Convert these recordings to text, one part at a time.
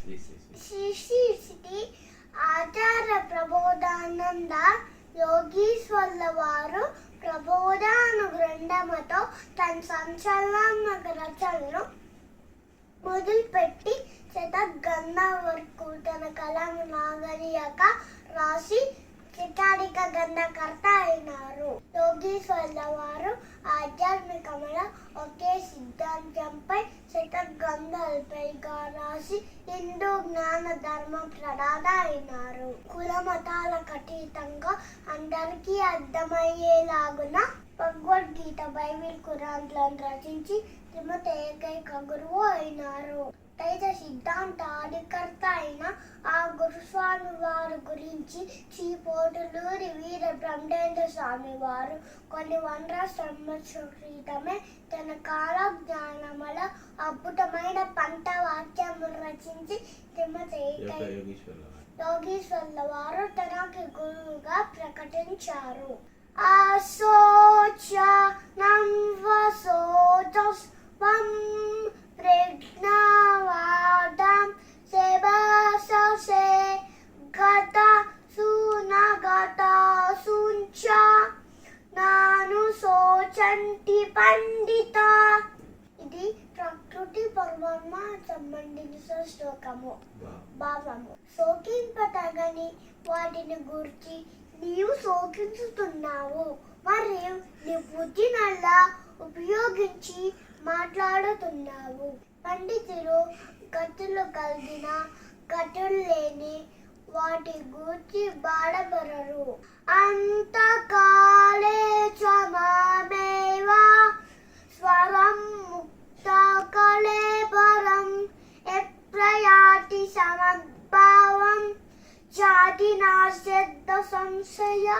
శ్రీ శ్రీ శ్రీ ఆచార్య ప్రబోధానంద యోగీశ్వర్ల వారు ప్రబోధాను గ్రంథముతో తన సంచలన రచనలు మొదలుపెట్టి శతగంధ వరకు తన కలం నాగరిక రాసి చిత్తాడిక గంధకర్త అయినారు. యోగీశ్వర్ల వారు ఆధ్యాత్మికమైన కలిసి హిందూ జ్ఞాన ధర్మ ప్రదాత అయినారు కుల మతాలకు అతీతంగా అందరికీ అర్థమయ్యేలాగున భగవద్గీత బైబిల్ ఖురాన్లను రచించి శ్రీమతి ఏకైక గురువు అయినారు దైత సిద్ధాంత ఆదికర్త అయిన ఆ గురుస్వామి వారి గురించి శ్రీ పోటులూరి వీర బ్రహ్మేంద్ర స్వామి వారు కొన్ని వందల సంవత్సరాల క్రితమే తన కాల జ్ఞానముల అద్భుతమైన పంట వాక్యములు రచించి యొక్క ఏకైక. యోగీశ్వర్ల వారు తనకి గురువుగా ప్రకటించారు అశోచనం వసోజస్వం ప్రజ్ఞావాదం సెబససే గత సునగత సుంచ నాను సోచంటి పండిత ఇది ప్రకృతి పర్వమ సంబంధించిన శ్లోకము భావము శోకింపతగని వాటిని గురించి నీవు శోకించుతున్నావు బుద్ధినల్లా ఉపయోగించి మాట్లాడుతున్నావు. పండితులు కథలు కలిగిన కథలు లేని వాటి గురించి బాధపడరు అంతకాలే చమమేవా? స్వరం ముక్త కళేబరం ఎప్రయాతి సమద్భావం. జాతి నాశ్యద్ద సంశయ.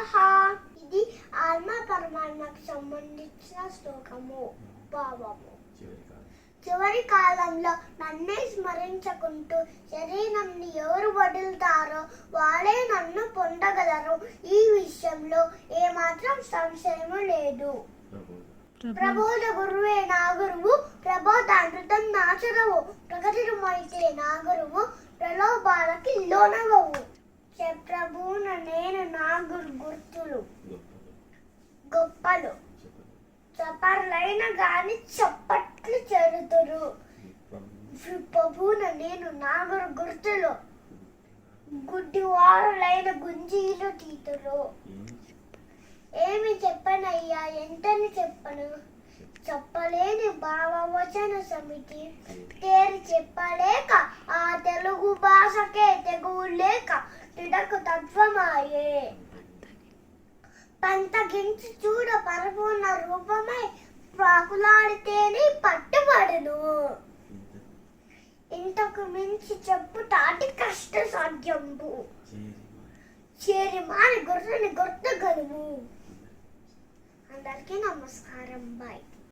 ఇది ఆత్మ పరమాత్మకు సంబంధించిన శ్లోకము. భావము. చివరి కాలం. చివరి కాలంలో నన్నే స్మరించుకుంటూ శరీరంని ఎవరు వదులుతారో వాళ్ళే నన్ను పొందగలరు. ఈ విషయంలో ఏమాత్రం సంశయము లేదు. ప్రబోధ ప్రబోధ గురువే నా గురువు ప్రబోధామృతం నా చదువు ప్రగతిరుమైతే నా గురువు ప్రలోభాలకి లోనవవు ప్రభున నేను నా గురు గుర్తులు. గొప్పలు. చపర్లైన గాని చప్పట్లు చెరుతురు. ప్రభున నేను నా గురు గుర్తులు. గుడ్డివారులైన గుంజీలు తీతులు. ఏం ఏమి చెప్పనయ్యా? ఎంతని చెప్పను? చెప్పలేని భావవచన సమితి. తేరి చెప్పలేక ఆ తెలుగు భాషకే తెగువు లేక తిడకు తత్వమాయే పంతగించి చూడ పరిపూర్ణ రూపమై ప్రాకులాడితేనే పట్టుబడును. ఇంతకు మించి చెప్పు తాటి కష్ట సాధ్యంబు. చేరి మారి గుర్రని గుర్తగలువు అందరికీ నమస్కారం. బాయ్.